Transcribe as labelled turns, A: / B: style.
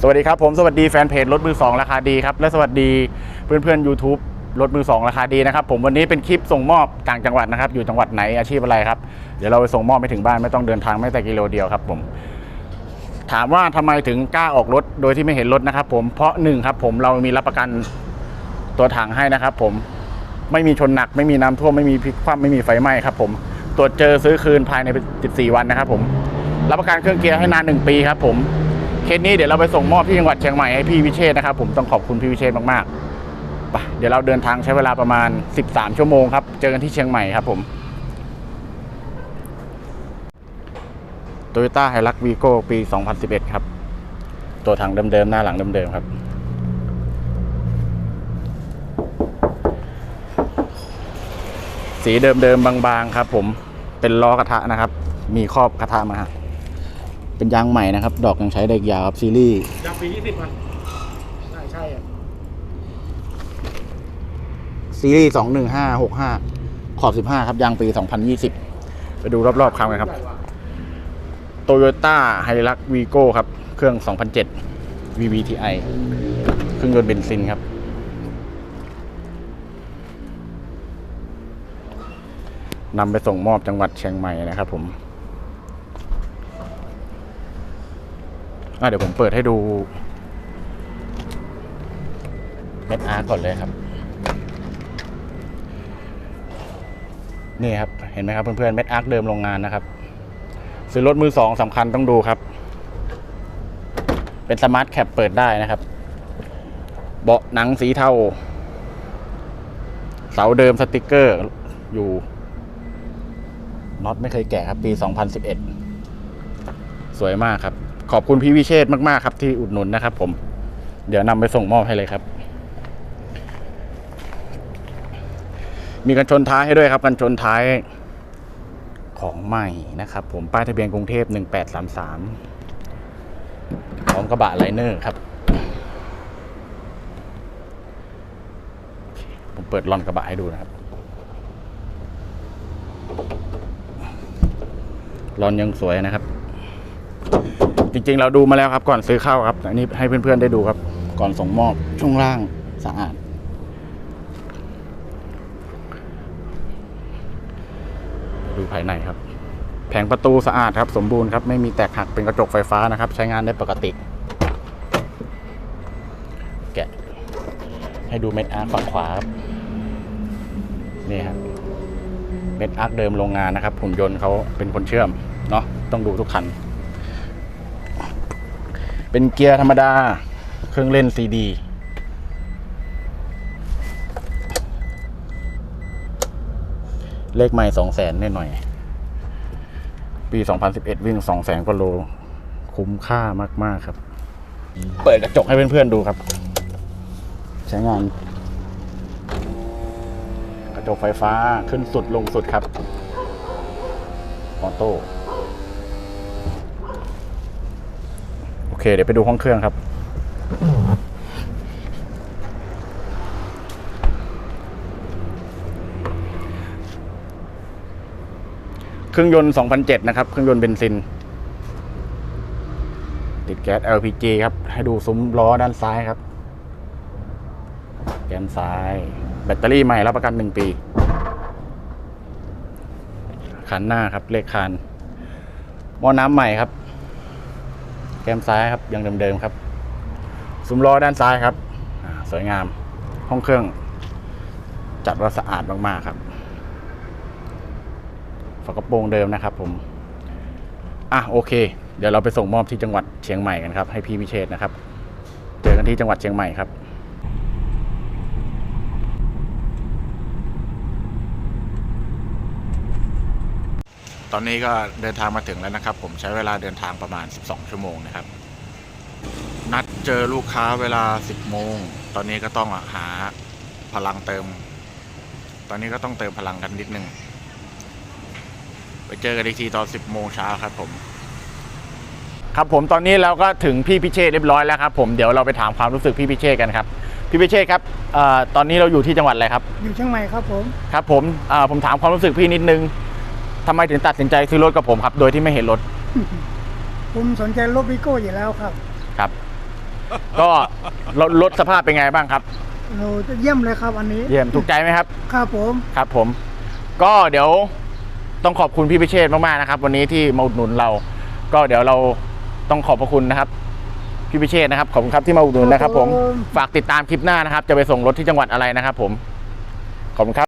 A: สวัสดีครับผมสวัสดีแฟนเพจรถมือสองราคาดีครับและสวัสดีเพื่อนเพื่อนๆ YouTube รถมือสองราคาดีนะครับผมวันนี้เป็นคลิปส่งมอบต่างจังหวัดนะครับ อยู่จังหวัดไหนอาชีพอะไรครับเดี๋ยวเราไปส่งมอบไปถึงบ้านไม่ต้องเดินทางไม่แต่กิโลเดียวครับผมถามว่าทำไมถึงกล้าออกรถโดยที่ไม่เห็นรถนะครับผมเพราะหนึ่งครับผมเรามีรับประกันตัวถังให้นะครับผมไม่มีชนหนักไม่มีน้ำท่วมไม่มีพลิกคว่ำไม่มีไฟไหม้ครับผมตรวจเจอซื้อคืนภายใน 14 วันนะครับผมรับประกันเครื่องเกียร์ให้นาน 1 ปีครับผม เคสนี้เดี๋ยวเราไปส่งมอบที่จังหวัดเชียงใหม่ให้พี่วิเชษนะครับผมต้องขอบคุณพี่วิเชษมากๆไปเดี๋ยวเราเดินทางใช้เวลาประมาณ 13 ชั่วโมงครับเจอกันที่เชียงใหม่ครับผมโตโยต้าไฮรักวีโก้ปี 2011 ครับ ตัวถังเดิมๆ หน้าหลังเดิมๆ ครับสีเดิมๆ บางๆ ครับผม เป็นล้อกระทะนะครับ มีครอบกระทะมา เป็นยางใหม่นะครับ ดอกยังใช้ได้อีกยาวครับซีรีส์
B: ยางปียี่สิบมันใช่ใช่อะ
A: ซีรีส์21565ขอบ15ครับยางปี2020ไปดูรอบๆคันกันครับโตโยต้าไฮรักวีโก้ครับ เครื่อง2007 VVTi เครื่องยนต์เบนซินครับ นำไปส่งมอบจังหวัดเชียงใหม่นะครับผม อะเดี๋ยวผมเปิดให้ดูเม็ดอาร์ก่อนเลยครับ นี่ครับ เห็นไหมครับเพื่อนๆเม็ดอาร์คเดิมโรงงานนะครับ ซื้อรถมือสองสำคัญต้องดูครับ เป็นสมาร์ทแคปเปิดได้นะครับ เบาะหนังสีเทา เสาเดิมสติกเกอร์อยู่น็อตไม่เคยแกะครับ ปี 2011 สวยมากครับ ขอบคุณพี่วิเชษมากๆครับ ที่อุดหนุนนะครับ ผม เดี๋ยวนำไปส่งมอบให้เลยครับ มีกันชนท้ายให้ด้วยครับ กันชนท้ายของใหม่นะครับ ผมป้ายทะเบียนกรุงเทพ1833พร้อมกระบะไลเนอร์ครับผมเปิดลอนกระบะให้ดูนะครับลอนยังสวยนะครับ จริง ๆ เราดูมาแล้วครับก่อนซื้อเข้าครับ อันนี้ให้เพื่อนๆได้ดูครับ ก่อนส่งมอบช่วงล่างสะอาด ดูภายในครับ แผงประตูสะอาดครับ สมบูรณ์ครับ ไม่มีแตกหักเป็นกระจกไฟฟ้านะครับ ใช้งานได้ปกติ แกะ ให้ดูเม็ดอาร์คฝั่งขวาครับนี่ครับเม็ดอาร์คเดิมโรงงานนะครับหุ่นยนต์เขาเป็นคนเชื่อมเนาะต้องดูทุกคัน เป็นเกียร์ธรรมดา เครื่องเล่นซีดีเลขไม่สองแสนหน่อยๆปี 2011 วิ่ง2 0 0แสนกว่าโล คุ้มค่ามากๆครับ เปิดกระจกให้เพื่อนๆดูครับ ใช้งาน กระจกไฟฟ้าขึ้นสุดลงสุดครับ ออโต้ โอ เคเดี๋ยวไปดูห้องเครื่องครับเครื่องยนต์ 2007 นะครับ เครื่องยนต์เบนซิน ติดแก๊ส LPG ครับ ให้ดูซุ้มล้อด้านซ้ายครับ แกนซ้าย แบตเตอรี่ใหม่รับประกัน 1 ปี คันหน้าครับ เลขคันหม้อน้ำใหม่ครับ แก้มซ้ายครับยังเดิมๆครับซุ้มล้อด้านซ้ายครับสวยงามห้องเครื่อง จัดว่าสะอาดมากๆครับฝากระโปรงเดิมนะครับผมอะโอเค เดี๋ยวเราไปส่งมอบที่จังหวัดเชียงใหม่กันครับ ให้พี่วิเชษนะครับ เจอกันที่จังหวัดเชียงใหม่ครับ ตอนนี้ก็เดินทางมาถึงแล้วนะครับ ผมใช้เวลาเดินทางประมาณ 12 ชั่วโมงนะครับ นัดเจอลูกค้าเวลา 10 โมง ตอนนี้ก็ต้องหาพลังเติม ตอนนี้ก็ต้องเติมพลังกันนิดนึง ไปเจอกันอีกทีตอน 10 โมงเช้าครับผม ครับผมตอนนี้เราก็ถึงพี่พิเชษเรียบร้อยแล้วครับผมเดี๋ยวเราไปถามความรู้สึกพี่พิเชษกันครับพี่พิเชษครับเอ่อตอนนี้เราอยู่ที่จังหวัดอะไรครับ
B: อยู่เชียงใหม่ครับผม
A: ครับผมเอ่อผมถามความรู้สึกพี่นิดนึง ทำไมถึงตัดสินใจซื้อรถกับผมครับ โดยที่ไม่เห็นรถ
B: ผมสนใจรถวิโก้อยู่แล้วครับ
A: ครับ ก็รถรถสภาพเป็นไงบ้างครับ
B: เราจะเยี่ยมเลยครับอันนี้
A: เยี่ยมถูกใจไหมครับ
B: ครับผม
A: ครับผม ก็เดี๋ยวต้องขอบคุณพี่พิเชษฐ์มากๆนะครับ วันนี้ที่มาอุดหนุนเรา ก็เดี๋ยวเราต้องขอบพระคุณนะครับพี่พิเชษฐ์นะครับขอบคุณครับที่มาอุดหนุนนะครับผม ฝากติดตามคลิปหน้านะครับ จะไปส่งรถที่จังหวัดอะไรนะครับ ผมขอบคุณครับ